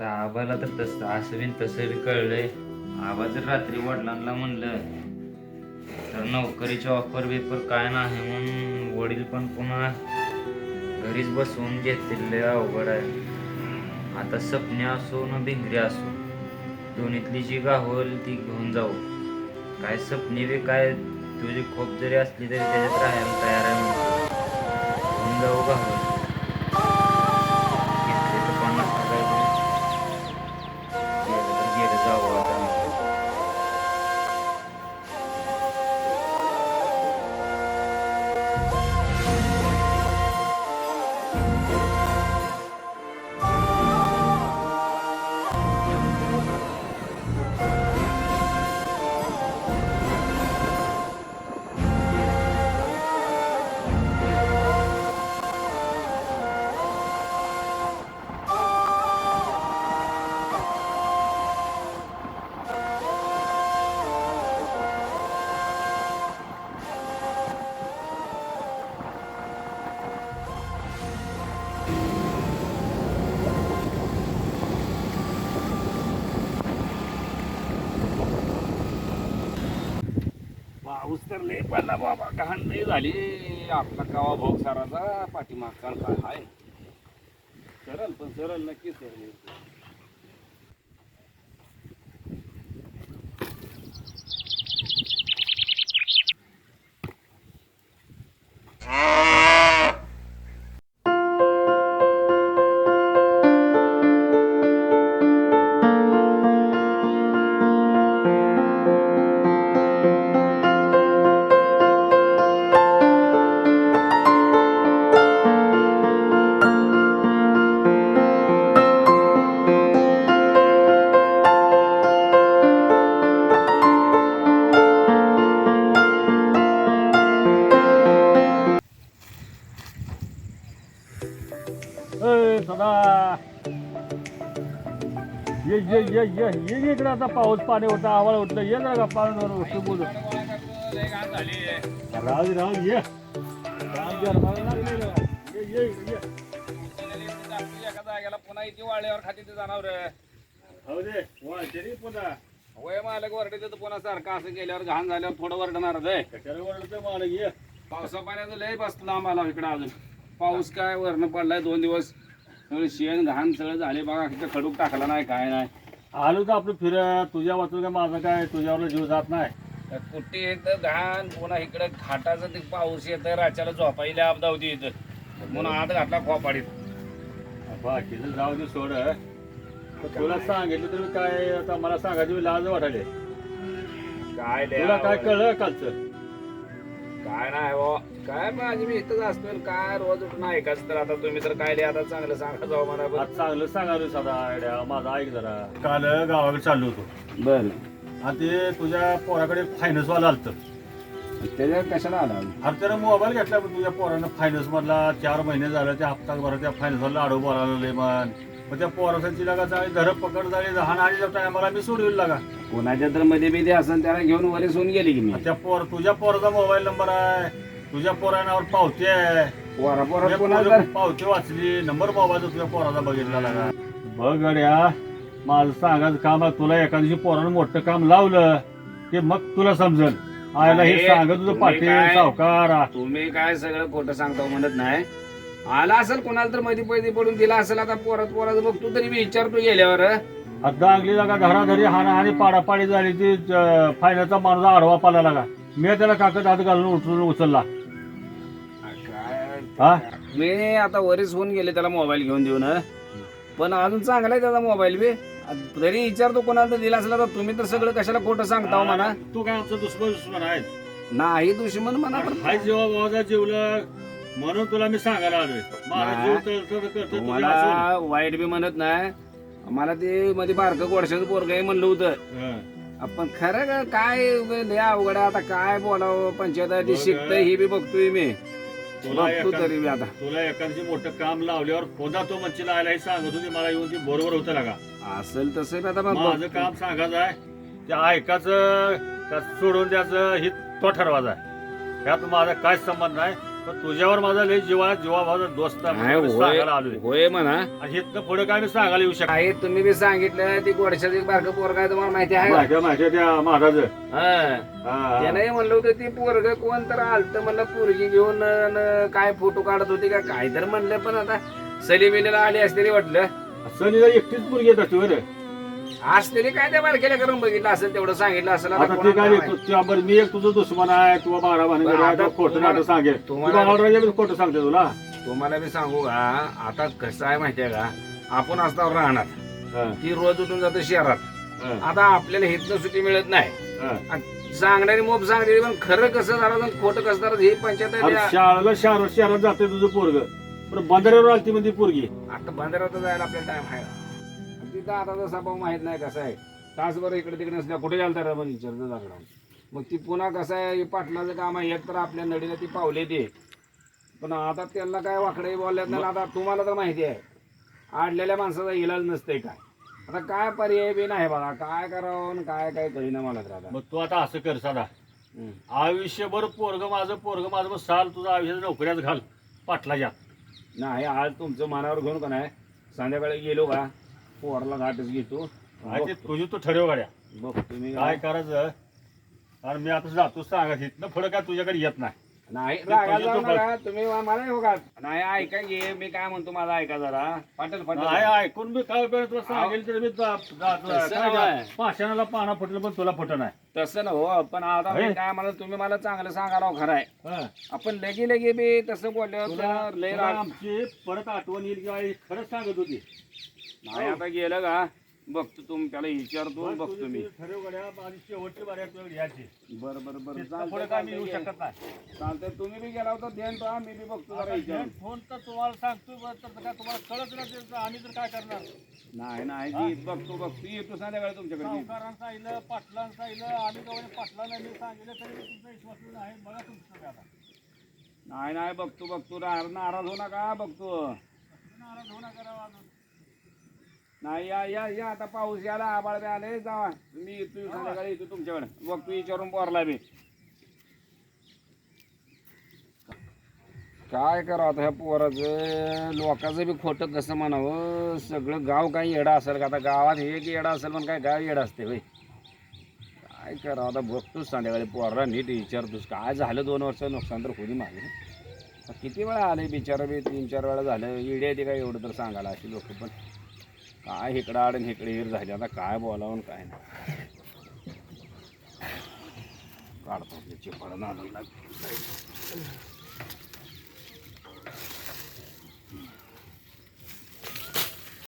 आता आबाला तर तसं असं बी तसं बी कळलंय. आबा जर रात्री वडिलांना म्हणलं तर नोकरीचे ऑफर बिफर काय नाही म्हणून वडील पण पुन्हा घरीच बसवून घेतील अवघड आहे. आता सपने असो ना भिंगरी असो दोन्हीतली जी गाहोल ती घेऊन जाऊ. काय सपने बी काय तुझी खोप जरी असली तरी त्याच्यात राहायला तयार आहे घेऊन जाऊ गाहोल पाऊस तर लय पडला बाबा. घाण नाही झाली. आपला कावा भोग साराचा पाठीमागचा आहे सरल सरळ पण सरळ नक्कीच सरळ ये ये ये इकडे आता पाऊस पाणी होतं आवाळ होतं. ये ना गप्पा वस्तू बोलू. राहू दे, राहू ये. एका जागेला पुन्हा इथे वाळल्यावर खाती ते जाणार हो दे वाळते रे पुन्हा. वय मालक वरडे तर पुन्हा सारखं असं गेल्यावर घाण झाल्यावर थोडं वरडणार आहे कशाला वरडतं मालक ये. पावसा पाण्याचं लय बसलं आम्हाला इकडं अजून पाऊस काय वरनं पडलाय दोन दिवस. सगळं शेण घाण सगळं झाले बघा तिथं खडूक टाकला नाही काय नाही. आलो तर आपलं फिर तुझ्या वाचून काय माझं काय? तुझ्यावर जीव जात नाही. तर कुट्टी येतं घाण पुन्हा इकडे खाटाचं ते पाऊस येतं राच्याला झोपायला अपदा होती येतं म्हणून आत घातला खोपाडीत. बाकीचं जाऊ दे सोड. तुला सांगितलं तर काय आता मला सांगायची मी लाज वाटायले. काय तुला काय. कळलं कालचं? काय नाही हो. काय माझी मी इथंच असतो काय रोज उठून ऐकायचं तर आता तुम्ही तर काय लय आता चांगलं सांगा जाऊ मला आज चांगलं सांगायला सदा आयडिया माझा ऐक जरा. काल गावाकडे चाललो होतो. बर. आणि ते तुझ्या पोराकडे फायनान्स वाला आलत. त्याच्या कशाला आला? अरे त्यानं मोबाईल घेतला पण तुझ्या पोरानं फायनान्स मधला चार महिने झाले त्या हप्ता भरा त्या फायनान्स वाला आडव बोलायला लागले मन. मग त्या पोरासाठी लागा चांगली धरप पकड झाली लहान आणि टायमाला मी सोडविल लागा. कोणाच्या तर मध्ये बी असेल त्याला घेऊन वरेस होऊन गेली की मी. त्या पोर तुझ्या पोराचा मोबाईल नंबर आहे. तुझ्या पोरानावर पावती आहे. पोरा पोरा पावती वाचली नंबर मोबाईल तुझ्या पोराचा बघितला लागा बघ गड्या माझं सांगायचं काम आहे तुला एका दिवशी पोरानं मोठं काम लावलं की मग तुला समजल. आयला हे अरे, सांगत तुझं तुम्ही पाटील काय- सावकार. तुम्ही काय सगळं खोटं सांगता म्हणत नाही? आला असेल कोणाला तर मध्ये पैसे पडून दिला असेल आता पोरात पोराचं बघतो तरी मी विचारतो गेल्यावर. आता अंगली लागा घराघरी हाणाहाणी पाडापाडी झाली ती फायनाचा माणूस आडवा पाला लागा. मी त्याला काकत हात घालून उचलून उचलला. हा? मी आता वरीस होऊन गेले त्याला मोबाईल घेऊन देऊन. पण अजून चांगला आहे त्याचा मोबाईल बी तरी विचारतो कोणाला तर दिला असला तर तुम्ही तर सगळं कशाला खोटं सांगता हो म्हणा तू काय आमचा दुश्मन दुश्मन आहे नाही दुश्मन म्हणा पण जेव्हा जीवलं म्हणून तुला मी सांगायला आलोय हसून. वाईट बी म्हणत नाही मला ते मध्ये बारकं गोडशाचं पोरग आहे म्हणलं होतं हं. आपण खरं का काय अवघड आता काय बोलावं पंचायत. शिकतंय ही बी बघतोय मी तुला बघतो आता. तुला एखादी मोठं काम लावल्यावर कोणता तो मंची लायला हे सांगत होती मला येऊन ती बरोबर होतं लागा असेल तसं आता मग माझं बघतो. काम सांगायचं आहे ते ऐकायचं का सोडून द्यायचं हे तो ठरवायचा आहे. त्यात माझा काय संबंध नाही. पण तुझ्यावर माझा लय जीवा जीवा माझा दोस्त आहे. नाही मी होय सांगायला आलोय. होय म्हणा. आणि इथनं पुढे काय मी सांगायला येऊ शकत आहे तुम्ही बी सांगितलं ती गोडशाचं बारकं पोरग आहे तुम्हाला माहिती आहे का? माहिती त्या महाराज. हा. त्याने म्हणलं होतं ती पोरग कोण तर आलत म्हणलं पोरगी घेऊन अन काय फोटो काढत होती का? काय तर म्हणलं पण आता सली बिलीला आली असते वाटलं. सनी एकटीच मुलगी येत असते बरं आज तरी काय त्या बारकेला करून बघितलं असेल तेवढं सांगितलं असेल आता आता ते कोणाला काय बरं मी एक तुझं दुश्मन आहे किंवा बारा खोटं तुम्हाला- नाटक सांगेल. तुम्हाला- तुला खोटं सांगते तुला. तुम्हाला मी सांगू का आता कसं आहे माहितीये का? आपण असतो राहणार. हा, ती रोज उठून जातो शहरात. हा, आता आपल्याला हितनं सुट्टी मिळत नाही. हा. आणि सांगणारी मोप सांगते पण खरं कसं झालं आणि खोटं कसं झालं हे पंचायत अरे शाळेला शहरात शहरात जाते तुझं पोरग. पण बंदरावर आलती म्हणजे पोरगी. आता बांद्रात जायला आपल्याला टाइम आहे. जसा भाऊ माहीत नाही कसं आहे. तासभर इकडे तिकडे नसल्या कुठे गेलता रे पण विचारतो जागडा मग ती पुन्हा कसं आहे पाटलाचं काम आहे एक तर आपल्या नडीला ती पावले ते. पण आता त्यांना काय वाकडे बोलल्यात नाही आता तुम्हाला तर माहिती आहे. आडलेल्या माणसाचा इलाज नसतंय काय. आता काय पर्याय बी नाही बघा काय करावं आणि काय काय कळीना मला तर आता. मग तू आता असं कर साधा. हम्म. आयुष्यभर पोरग माझं पोरग माझं मग साल तुझं आयुष्यात नोकऱ्यात घाल पाटलाच्या. नाही आज तुमचं मनावर घेऊन का नाही? संध्याकाळी गेलो का? पोराला घाटच घेतो. काय ते तुझी तू ठरव गाड्या. बघ तुम्ही काय करायचं? आणि मी आता जातो सांगा इथनं पुढं काय तुझ्याकडे येत नाही. नाही जाऊ नका तुम्ही मला हो का नाही ऐका घे मी काय म्हणतो माझा ऐका जरा पाटील नाही पाटील ऐकून मी काय वेळ तुला सांगेल तर मी जा- जातो. तसं काय नाही. जा- पाषाणाला पाना फुटलं पण तुला फुट नाही तसं ना हो पण आता मी हे? काय मला तुम्ही मला चांगलं सांगा राव खरं आहे हं. आपण लगे लगे बी तसं बोलल्यावर तुला लय तुला राग आमची परत आठवण येईल किंवा आई खरंच सांगत होती नाही आता गेलं का बघतो तुम्ही त्याला विचारतो बघतो मी. ठरव गड्या शेवटची बारी आहे तुझ्याकडे यायची बरं बरं. बरं तिथनं पुढं चालतंय काय मी येऊ चालतंय शकत नाही. चालतंय तुम्ही बी गेला होता ध्यान मी बी बघतो जरा फोन तर तुम्हाला सांगतो बरं तर काय तुम्हाला कळत नाही तर आम्ही तर काय करणार? नाही नाही जी बघतो बघतो. येतो संध्याकाळी तुमच्याकडे. सावकारांना सांगितलं पाटलांना सांगितलं आम्ही दोघांनी पाटलांना मी सांगितलं तरी तुमचा विश्वास नाही बघा तुमचं आता. नाही नाही बघतो बघतो. नार- नाराज हो नका बघतो. नाराज होणार करावा अजून. नाही या या या. आता पाऊस याला आबाळ बी आले जावा. मी येतो संध्याकाळी येतो तुमच्याकडे. बघतो विचारून पोरला बी. काय करावं आता ह्या पोराचं? लोकांचं बी खोटं कसं म्हणावं? सगळं गाव काही येडा असेल का? आता गावात हे एक येडा असेल पण काय गाव येडा असते होय. काय करावं आता? बघतोच संध्याकाळी पोराला नीट विचारतोस काय झालं दोन वर्ष? नुकसान तर माझं आता किती वेळा आले बिचारा बी? तीन चार वेळा झालं. इडे ते काय एवढं तर सांगायला अशी लोक पण. काय इकडं आडन इकडे हिर झाली. आता काय बोलावून काय नाही. काढतो चिपळ नादन